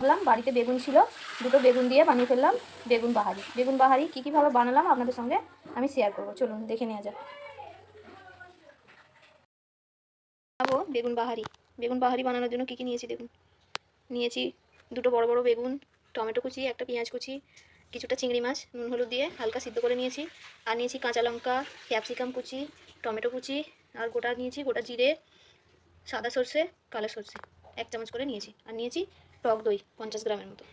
বললাম বাড়িতে বেগুন ছিল, দুটো বেগুন দিয়ে বানিয়ে ফেললাম, বেগুন বাহারি। বেগুন বাহারি কী কীভাবে বানালাম আপনাদের সঙ্গে আমি শেয়ার করব। চলুন, দেখে নেওয়া যাক। বানাবো বেগুন বাহারি। বেগুন বাহারি বানানোর জন্য কী কী নিয়েছি দেখুন। নিয়েছি দুটো বড় বড় বেগুন, টমেটো কুচি, একটা পেঁয়াজ কুচি, কিছুটা চিংড়ি মাছ, নুন হলুদ দিয়ে হালকা সিদ্ধ করে নিয়েছি। আর নিয়েছি কাঁচা লঙ্কা, ক্যাপসিকাম কুচি, টমেটো কুচি, আর গোটা নিয়েছি গোটা জিরে, সাদা সর্ষে, কালো সর্ষে, এক চামচ করে নিয়েছি। আর নিয়েছি টক দই, পঞ্চাশ গ্রামের মতো।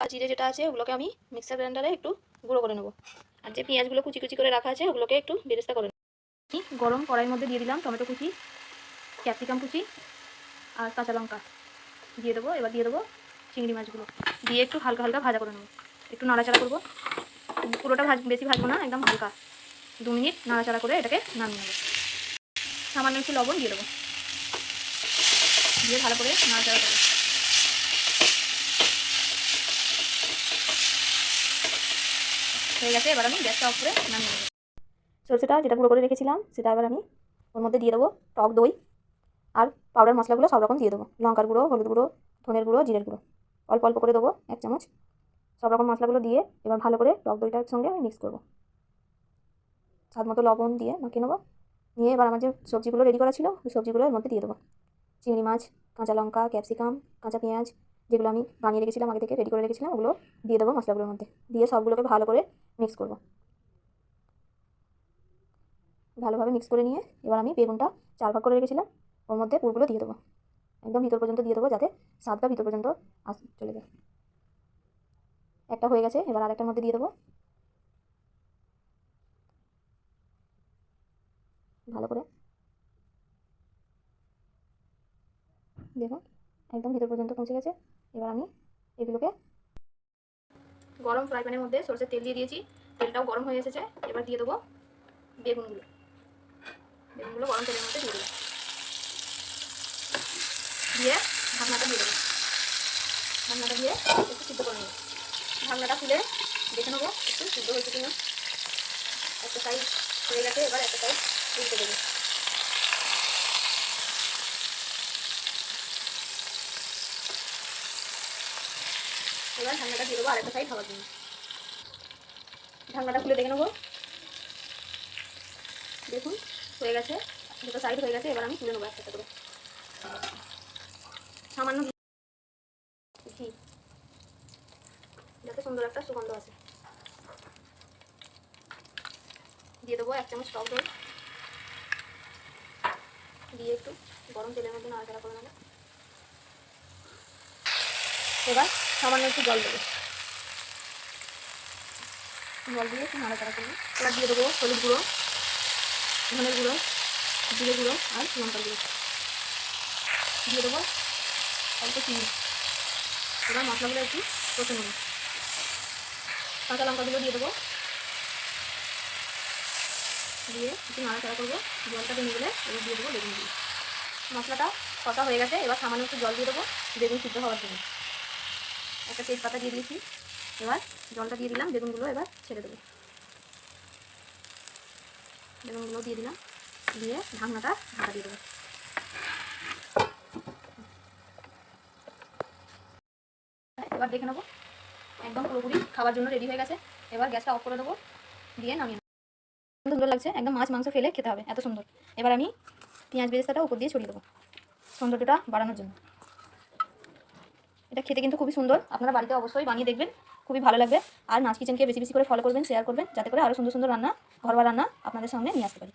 আর জিরে যেটা আছে, ওগুলোকে আমি মিক্সার গ্রাইন্ডারে একটু গুঁড়ো করে নেব। আর যে পেঁয়াজগুলো কুচি কুচি করে রাখা আছে, ওগুলোকে একটু বেরেস্তা করে নেব। গরম কড়াইয়ের মধ্যে দিয়ে দিলাম টমেটো কুচি, ক্যাপসিকাম কুচি আর কাঁচা লঙ্কা। দিয়ে দেবো, এবার দিয়ে দেবো চিংড়ি মাছগুলো। দিয়ে একটু হালকা হালকা ভাজা করে নেব। একটু নাড়াচাড়া করব। পুরোটা ভাজ, বেশি ভাজবো না, একদম হালকা। দু মিনিট নাড়াচাড়া করে এটাকে নামিয়ে নেব। সামান্য একটু লবণ দিয়ে দেবো। দিয়ে ভালো করে নাড়াচাড়া করব। হয়ে গেছে, এবার আমি গ্যাসটা অফ করে নামিয়ে নেব। সরষেটা যেটা গুঁড়ো করে রেখেছিলাম, সেটা এবার আমি ওর মধ্যে দিয়ে দেবো টক দই আর পাউডার মশলাগুলো সব রকম দিয়ে দেবো। লঙ্কার গুঁড়ো, হলুদ গুঁড়ো, ধনের গুঁড়ো, জিরের গুঁড়ো, অল্প অল্প করে দেবো এক চামচ। সব রকম মশলাগুলো দিয়ে এবার ভালো করে টক দইটার সঙ্গে আমি মিক্স করব। স্বাদ মতো লবণ দিয়ে মাখিয়ে নেব। নিয়ে এবার আমার যে সবজিগুলো রেডি করা ছিল, ওই সবজিগুলো এর মধ্যে দিয়ে দেবো। চিংড়ি মাছ, কাঁচা লঙ্কা ক্যাপসিকাম কাঁচা পেঁয়াজ, যেগুলো আমি বানিয়ে রেখেছিলাম আগে থেকে রেডি করে রেখেছিলাম, ওগুলো দিয়ে দেবো মশলাগুলোর মধ্যে। দিয়ে সবগুলোকে ভালো করে মিক্স করব। ভালোভাবে মিক্স করে নিয়ে এবার আমি বেগুনটা চার ভাগ করে রেখেছিলাম, ওর মধ্যে পুরগুলো দিয়ে দেবো। একদম ভিতর পর্যন্ত দিয়ে দেবো যাতে স্বাদটা ভিতর পর্যন্ত আস, চলে যায়। একটা হয়ে গেছে, এবার আরেকটার মধ্যে দিয়ে দেবো। ভালো করে। দেখুন, একদম ভিতর পর্যন্ত পৌঁছে গেছে। এবার আমি এগুলোকে গরম ফ্রাই প্যানের মধ্যে সরষের তেল দিয়ে দিয়েছি। তেলটাও গরম হয়ে এসেছে। এবার দিয়ে দেবো বেগুনগুলো। বেগুনগুলো গরম তেলের মধ্যে দিয়ে দেবো। দিয়ে ঢাকনাটা দিয়ে দেবো। ঢাকনাটা দিয়ে একটু সিদ্ধ করে নেব। ঢাকনাটা খুলে দেখে নেব একটু সিদ্ধ হয়েছে কিনা। একটা সাইড হয়ে গেছে, এবার একটা সাইড উল্টে দেবো। এবার ঢাকনাটা দিয়ে দেবো, আরেকটা সাইড হওয়ার জন্য। ঢাকনাটা খুলে দেখে নেব। দেখুন, হয়ে গেছে। দুটো সাইড হয়ে গেছে, এবার আমি তুলে নেব একটা করে। সামান্য ঘি। যাতে সুন্দর একটা সুগন্ধ আছে দিয়ে দেবো এক চামচ টক দই। দিয়ে একটু গরম তেলের মধ্যে নাড়াচাড়া করে নেব। এবার সামান্য একটু জল দেবো। জল দিয়ে একটু নাড়া নাড়াচাড়া করব। এবার দিয়ে দেবো হলুদ গুঁড়ো ধনের গুঁড়ো, জিরে গুঁড়ো আর লঙ্কার গুঁড়ো। দিয়ে দেবো অল্প চিনি। এবার মশলাগুলো একটু কষে নেব। কাঁচা লঙ্কাগুলো দিয়ে দেবো। দিয়ে একটু নাড়াচাড়া করব। জলটা বেরিয়ে গেলে এবার দিয়ে দেবো বেগুন দিয়ে। মশলাটা কষা হয়ে গেছে, এবার সামান্য একটু জল দিয়ে দেবো বেগুন সিদ্ধ হওয়ার জন্য। একটা তেজপাতা দিয়ে দিয়েছি। এবার জলটা দিয়ে দিলাম, বেগুনগুলো এবার ছেড়ে দেবো। বেগুনগুলো দিয়ে দিলাম, দিয়ে ঢাকনাটা ঢাকা দিয়ে দেবো। এবার দেখে নেব, একদম পুরোপুরি খাবার জন্য রেডি হয়ে গেছে। এবার গ্যাসটা অফ করে দেবো, দিয়ে নামিয়ে সুন্দর লাগছে, একদম মাছ মাংস ফেলে খেতে হবে, এত সুন্দর। এবার আমি পেঁয়াজ বেরেস্তাটা উপর দিয়ে ছড়িয়ে দেবো। সৌন্দর্যটা বাড়ানোর জন্য। এটা খেতে কিন্তু খুবই সুন্দর। আপনারা বাড়িতে অবশ্যই বানিয়ে দেখবেন, খুবই ভালো লাগবে। আর নাচ কিচেনকে বেশি বেশি করে ফলো করবেন শেয়ার করবেন, যাতে করে আরও সুন্দর সুন্দর রান্না ঘরবার রান্না আপনাদের সামনে নিয়ে আসতে পারি।